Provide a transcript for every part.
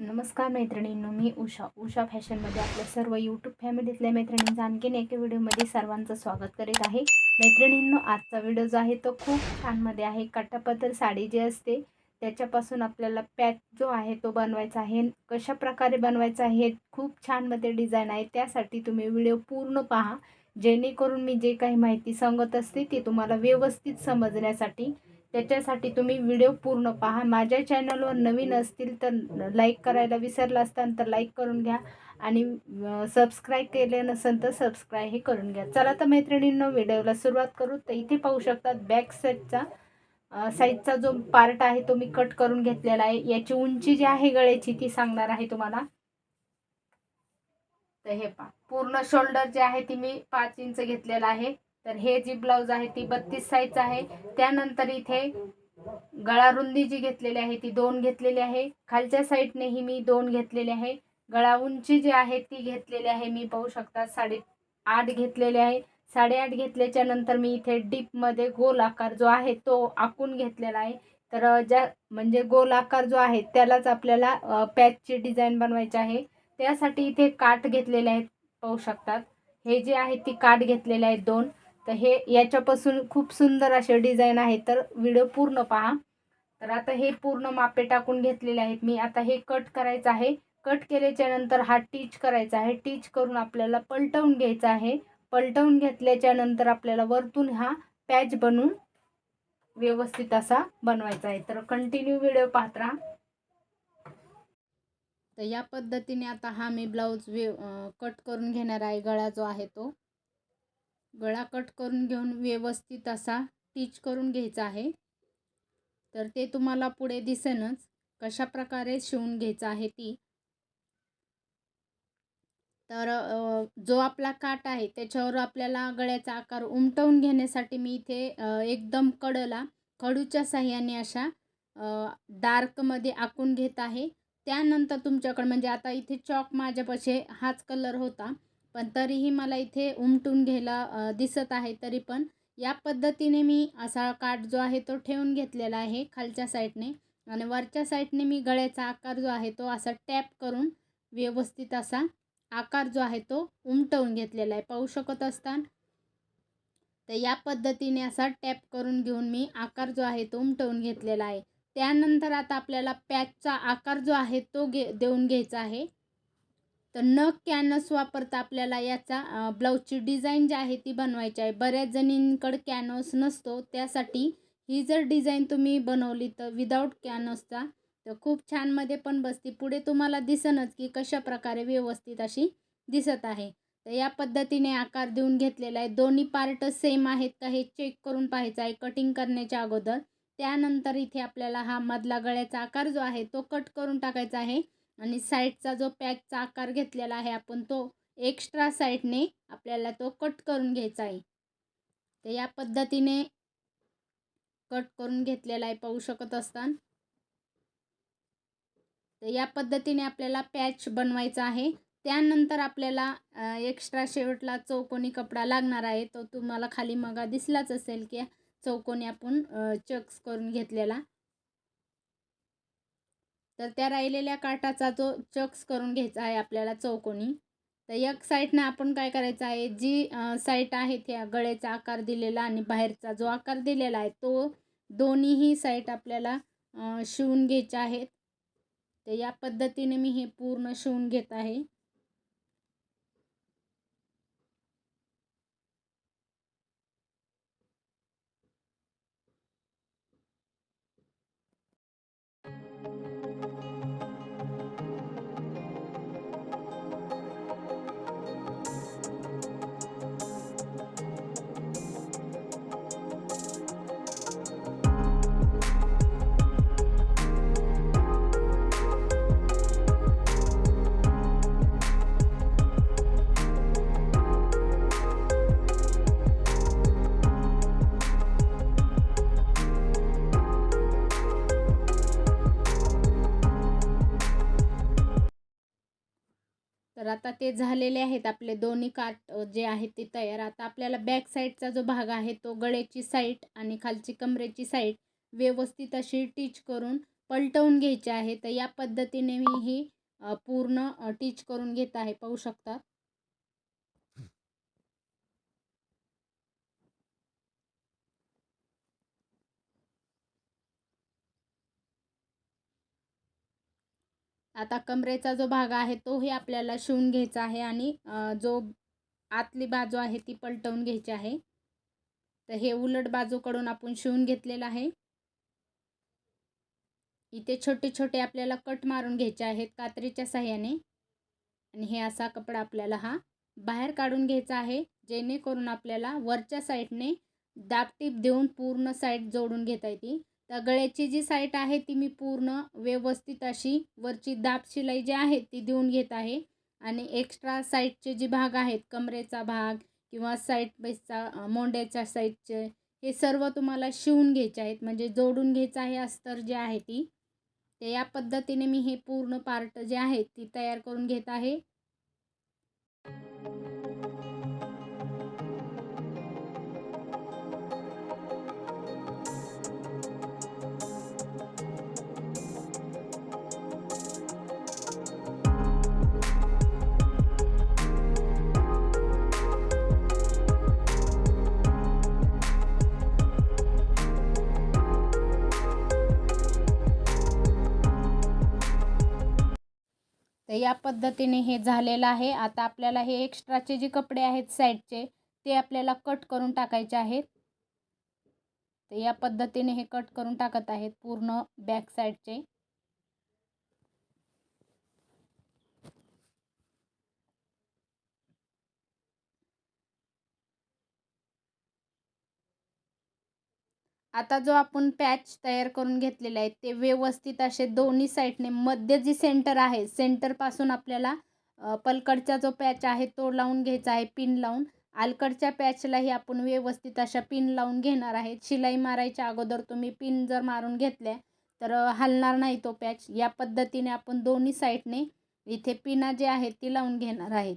नमस्कार मैत्रिणींनो मी उषा. उषा फॅशनमध्ये आपल्या सर्व यूट्यूब फॅमिलीतल्या मैत्रिणींचं आणखीन एका व्हिडिओमध्ये सर्वांचं स्वागत करीत आहे. मैत्रिणींनो आजचा व्हिडिओ जो आहे तो खूप छानमध्ये आहे. काटापदर साडी जी असते त्याच्यापासून आपल्याला पॅच जो आहे तो बनवायचा आहे. कशा प्रकारे बनवायचा आहे खूप छानमध्ये डिझाईन आहे. त्यासाठी तुम्ही व्हिडिओ पूर्ण पहा. जेणेकरून मी जे काही माहिती सांगत असते ते तुम्हाला व्यवस्थित समजण्यासाठी त्याच्यासाठी तुम्ही व्हिडिओ पूर्ण पहा. माझ्या चॅनलवर नवीन असतील तर लाईक करायला विसरला असताना तर लाईक करून घ्या. आणि सबस्क्राईब केले नसेल तर सबस्क्राईब हे करून घ्या. चला तर मैत्रिणींनो व्हिडिओला सुरुवात करू. तर इथे पाहू शकतात बॅक साईडचा साईडचा जो पार्ट आहे तो मी कट करून घेतलेला आहे. याची उंची जी आहे गळ्याची ती सांगणार आहे तुम्हाला. तर हे पहा. पूर्ण शोल्डर जे आहे ती मी पाच इंच घेतलेलं आहे. तर हे जी ब्लाऊज आहे ती बत्तीस साईज आहे. त्यानंतर इथे गळा रुंदी जी घेतलेली आहे ती दोन घेतलेली आहे. खालच्या साईडनेही मी दोन घेतलेले आहे. गळा उंची जी आहे ती घेतलेली आहे मी पाहू शकता साडे आठ घेतलेले आहे. साडेआठ घेतल्याच्या नंतर मी इथे डीपमध्ये गोल आकार जो आहे तो आखून घेतलेला आहे. तर ज्या म्हणजे गोल आकार जो आहे त्यालाच आपल्याला पॅचची डिझाईन बनवायची आहे. त्यासाठी इथे काठ घेतलेले आहेत पाहू शकतात. हे जे आहे ती काठ घेतलेले आहेत दोन. तर हे याच्यापासून खूप सुंदर असे डिझाईन आहे तर व्हिडिओ पूर्ण पहा. तर आता हे पूर्ण मापे टाकून घेतलेले आहेत. मी आता हे कट करायचं आहे. कट केल्याच्यानंतर हा टीच करायचा आहे. टीच करून आपल्याला पलटवून घ्यायचा आहे. पलटवून घेतल्याच्या नंतर आपल्याला वरतून हा पॅच बनवून व्यवस्थित असा बनवायचा आहे. तर कंटिन्यू व्हिडिओ पाहत राहा. तर या पद्धतीने आता हा मी ब्लाऊज व्यव कट करून घेणार आहे. गळा जो आहे तो. गळा कट करून घेऊन व्यवस्थित असा टीच करून घ्यायचा आहे. तर ते तुम्हाला पुढे दिसेनच कशा प्रकारे शिवून घ्यायचं आहे ती. तर जो आपला काट आहे त्याच्यावर आपल्याला गळ्याचा आकार उमटवून घेण्यासाठी मी इथे एकदम कडला खडूच्या साह्याने अशा डार्कमध्ये आखून घेत आहे. त्यानंतर तुमच्याकडं म्हणजे आता इथे चॉक माझ्यापाशी हाच कलर होता. पण तरीही मला इथे उमटून घ्यायला दिसत आहे तरी पण या पद्धतीने मी असा काठ जो आहे तो ठेवून घेतलेला आहे खालच्या साईडने. आणि वरच्या साईडने मी गळ्याचा आकार जो आहे तो असा टॅप करून व्यवस्थित असा आकार जो आहे तो उमटवून घेतलेला आहे. पाहू शकत असताना? तर या पद्धतीने असा टॅप करून घेऊन मी आकार जो आहे तो उमटवून घेतलेला आहे. त्यानंतर आता आपल्याला पॅचचा आकार जो आहे तो घे देऊन घ्यायचा आहे. तर न कॅनस वापरता आपल्याला याचा ब्लाऊजची डिझाईन जी आहे ती बनवायची आहे. बऱ्याच जणींकडे कॅनोस नसतो. त्यासाठी ही जर डिझाईन तुम्ही बनवली तर विदाऊट कॅनोसचा तर खूप छानमध्ये पण बसते. पुढे तुम्हाला दिसनच की कशा प्रकारे व्यवस्थित अशी दिसत आहे. तर या पद्धतीने आकार देऊन घेतलेला आहे. दोन्ही पार्ट सेम आहेत का हे चेक करून पाहायचं आहे कटिंग करण्याच्या अगोदर. त्यानंतर इथे आपल्याला हा मधला गळ्याचा आकार जो आहे तो कट करून टाकायचा आहे. आणि साईडचा जो पॅकचा आकार घेतलेला आहे आपण तो एक्स्ट्रा साईडने आपल्याला तो कट करून घ्यायचा आहे. तर या पद्धतीने कट करून घेतलेला आहे पाहू शकत असताना. तर या पद्धतीने आपल्याला पॅच बनवायचा आहे. त्यानंतर आपल्याला एक्स्ट्रा शेवटला चौकोनी कपडा लागणार आहे. तो तुम्हाला खाली मगा दिसलाच असेल की चौकोनी आपण चक्स करून घेतलेला. तर त्या राहिलेल्या काठाचा जो चक्स करून घ्यायचा आहे आपल्याला चौकोनी तर एक साईडनं आपण काय करायचं आहे? जी साईट आहे त्या गळ्याचा आकार दिलेला आणि बाहेरचा जो आकार दिलेला आहे तो दोन्हीही साईट आपल्याला शिवून घ्यायच्या आहेत. तर या पद्धतीने मी हे पूर्ण शिवून घेत आहे. आता ते झालेले आहेत आपले दोन्ही काट जे आहेत ते तयार. आता आपल्याला बॅक साईडचा जो भाग आहे तो गळ्याची साईट आणि खालची कमरेची साईट व्यवस्थित अशी टीच करून पलटवून घ्यायचे आहे. तर या पद्धतीने मी ही पूर्ण टीच करून घेत आहे. पाहू शकता. आता कमरेचा जो भाग आहे तोही आपल्याला शिवून घ्यायचा आहे आणि जो आतली बाजू आहे ती पलटवून घ्यायची आहे. तर हे उलट बाजूकडून आपण शिवून घेतलेलं आहे. इथे छोटे छोटे आपल्याला कट मारून घ्यायचे आहेत कात्रीच्या साह्याने आणि हे असा कपडा आपल्याला हा बाहेर काढून घ्यायचा आहे जेणेकरून आपल्याला वरच्या साईडने दाबटीप देऊन पूर्ण साईड जोडून घेता येते. तर गळ्याची जी साईट आहे ती मी पूर्ण व्यवस्थित अशी वरची दाब शिलाई जी आहे ती देऊन घेत आहे. आणि एक्स्ट्रा साईडचे जे भाग आहेत कमरेचा भाग किंवा साईड बेसचा मोंड्याच्या साईडचे हे सर्व तुम्हाला शिवून घ्यायचे आहेत. म्हणजे जोडून घ्यायचं आहे अस्तर जे आहे ती. ते या पद्धतीने मी हे पूर्ण पार्ट जे आहेत ती तयार करून घेत आहे. या पद्धतीने हे झालेलं आहे. आता आपल्याला हे एक्स्ट्राचे जे कपडे आहेत साईडचे ते आपल्याला कट करून टाकायचे आहेत. तर या पद्धतीने हे कट करून टाकत आहेत पूर्ण बॅक साईडचे आता जो आपण पॅच तयार करून घेतलेले आहे ते व्यवस्थित असे दोन्ही साईडने मध्य जी सेंटर आहे सेंटरपासून आपल्याला पलकडचा जो पॅच आहे तो लावून घ्यायचा आहे पिन लावून. आलकडच्या पॅचलाही आपण व्यवस्थित अशा पिन लावून घेणार आहेत शिलाई मारायच्या अगोदर तुम्ही पिन जर मारून घेतल्या तर हलणार नाही तो पॅच. या पद्धतीने आपण दोन्ही साईडने इथे पिना जे आहेत ती लावून घेणार आहेत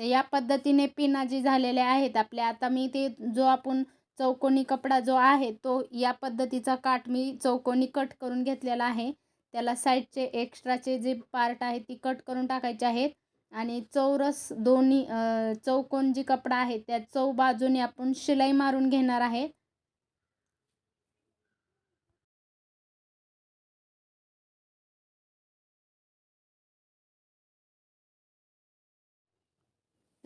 तर या पद्धतीने पिना जी झालेल्या आहेत आपल्या आता मी ते जो आपण चौकोनी कपडा जो आहे तो या पद्धतीचा काठ मी चौकोनी कट करून घेतलेला आहे. त्याला साईडचे एक्स्ट्राचे जे पार्ट आहेत ती कट करून टाकायचे आहेत. आणि चौरस दोन्ही चौकोन जी कपडा आहे त्या चौ बाजूने आपण शिलाई मारून घेणार आहे.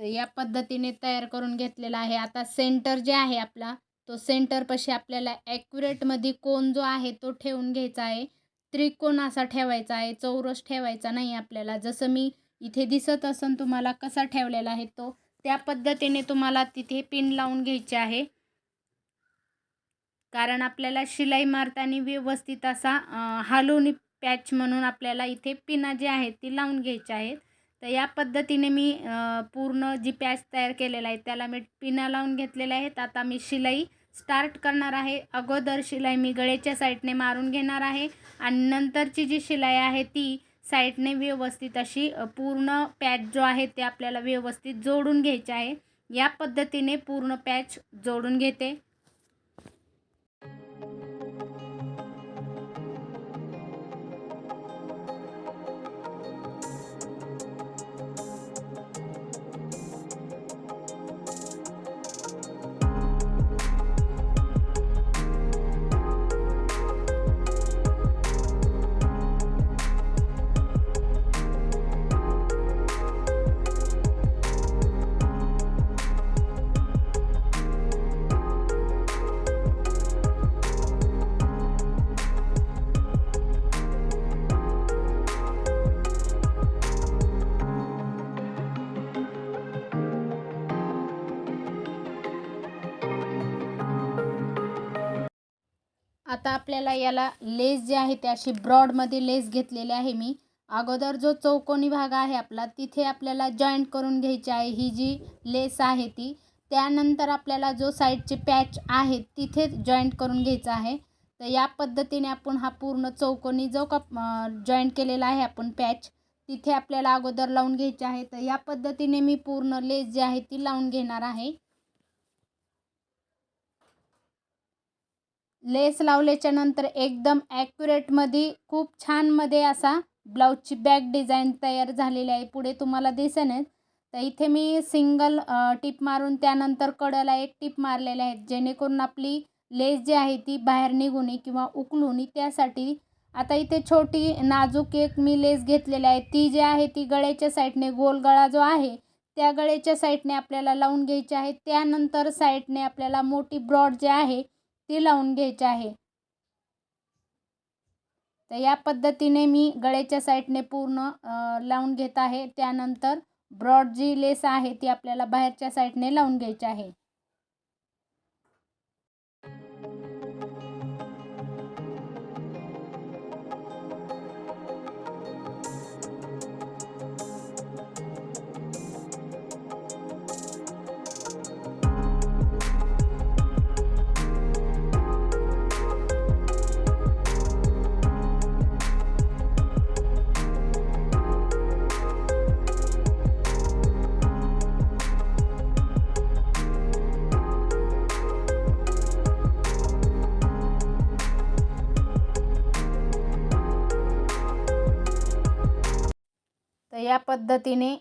तर या पद्धतीने तयार करून घेतलेला आहे. आता सेंटर जे आहे आपला तो सेंटरपाशी आपल्याला ॲक्युरेटमध्ये कोण जो आहे तो ठेवून घ्यायचा आहे. त्रिकोण असा ठेवायचा आहे चौरस ठेवायचा नाही आपल्याला. जसं मी इथे दिसत असन तुम्हाला कसा ठेवलेला आहे तो त्या पद्धतीने तुम्हाला तिथे पिन लावून घ्यायचे आहे. कारण आपल्याला शिलाई मारताना व्यवस्थित असा हालोनी पॅच म्हणून आपल्याला इथे पिना जी आहेत ती लावून घ्यायची आहेत. तर या पद्धतीने मी पूर्ण जी पॅच तयार केलेला आहे त्याला मी पिना लावून घेतलेल्या आहेत आता मी शिलाई स्टार्ट करणार आहे. अगोदर शिलाई मी गळ्याच्या साईडने मारून घेणार आहे आणि नंतरची जी शिलाई आहे ती साईडने व्यवस्थित अशी पूर्ण पॅच जो आहे ते आपल्याला व्यवस्थित जोडून घ्यायचे आहे. या पद्धतीने पूर्ण पॅच जोडून घेते. आपल्याला याला लेस जे आहे ते अशी ब्रॉडमध्ये लेस घेतलेली आहे मी. अगोदर जो चौकोनी भाग आहे आपला तिथे आपल्याला जॉईंट करून घ्यायची आहे ही जी लेस आहे ती. त्यानंतर आपल्याला जो साईडचे पॅच आहे तिथे जॉईंट करून घ्यायचा आहे. तर या पद्धतीने आपण हा पूर्ण चौकोनी जो का जॉईंट केलेला आहे आपण पॅच तिथे आपल्याला अगोदर लावून घ्यायचे आहे. तर या पद्धतीने मी पूर्ण लेस जी आहे ती लावून घेणार आहे. लेस लावल्याच्या नंतर एकदम ॲक्युरेटमध्ये खूप छानमध्ये असा ब्लाऊजची बॅक डिझाईन तयार झालेली आहे. पुढे तुम्हाला दिसेनच तर इथे मी सिंगल टिप मारून त्यानंतर कडला एक टिप मारलेले आहेत. जेणेकरून आपली लेस जी आहे ती बाहेर निघून किंवा उकलू त्यासाठी आता इथे छोटी नाजूक एक मी लेस घेतलेली आहे. ती जी आहे ती गळ्याच्या साईडने गोल गळा जो आहे त्या गळ्याच्या साईडने आपल्याला लावून घ्यायची आहे. त्यानंतर साईडने आपल्याला मोठी ब्रॉड जे आहे ती लावून घ्यायची आहे. तर या पद्धतीने मी गळ्याच्या साईडने पूर्ण लावून घेत आहे. त्यानंतर ब्रॉड जी लेस आहे ती आपल्याला बाहेरच्या साईडने लावून घ्यायची आहे. या पद्धतीने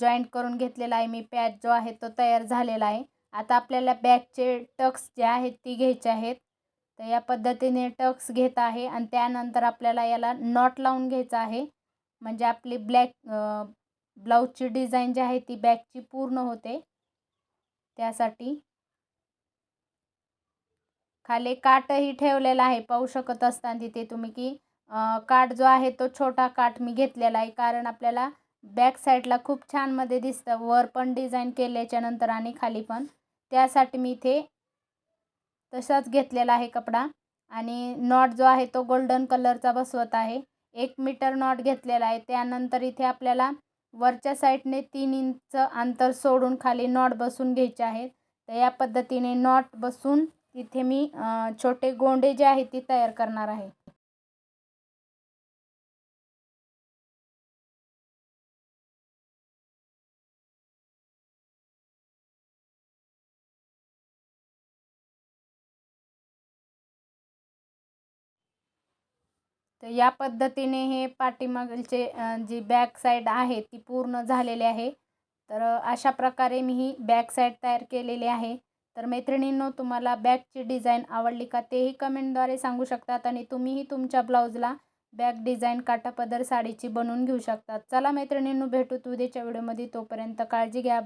जॉईंट करून घेतलेला आहे मी पॅच जो आहे तो तयार झालेला आहे. आता आपल्याला बॅकचे टक्स जे आहेत ती घ्यायचे आहेत. तर या पद्धतीने टक्स घेत आहे आणि त्यानंतर आपल्याला याला नॉट लावून घ्यायचं आहे. म्हणजे आपली ब्लॅक ब्लाऊजची डिझाईन जी आहे ती बॅकची पूर्ण होते. त्यासाठी खाली काटही ठेवलेला आहे. पाहू शकत असताना तिथे तुम्ही की काठ जो आहे तो छोटा काठ मी घेतलेला आहे. कारण आपल्याला बॅक साईडला खूप छानमध्ये दिसतं. वर पण डिझाईन केल्याच्यानंतर आणि खाली पण. त्यासाठी मी इथे तसाच घेतलेला आहे कपडा. आणि नॉट जो आहे तो गोल्डन कलरचा बसवत आहे. एक मीटर नॉट घेतलेला आहे. त्यानंतर इथे आपल्याला वरच्या साईडने तीन इंच अंतर सोडून खाली नॉट बसून घ्यायचे आहेत. तर या पद्धतीने नॉट बसून तिथे मी छोटे गोंडे जे आहेत ते तयार करणार आहे. तर या पद्धतीने हे पाठीमागचे जी बॅक साईड आहे ती पूर्ण झालेली आहे. तर अशा प्रकारे मी ही बॅक साईड तयार केलेली आहे. तर मैत्रिणींनो तुम्हाला बॅकची डिझाईन आवडली का तेही कमेंटद्वारे सांगू शकतात आणि तुम्हीही तुमच्या ब्लाऊजला बॅक डिझाईन काटापदर साडीची बनवून घेऊ शकतात. चला मैत्रिणींनो भेटू उद्याच्या व्हिडिओमध्ये. तोपर्यंत काळजी घ्या.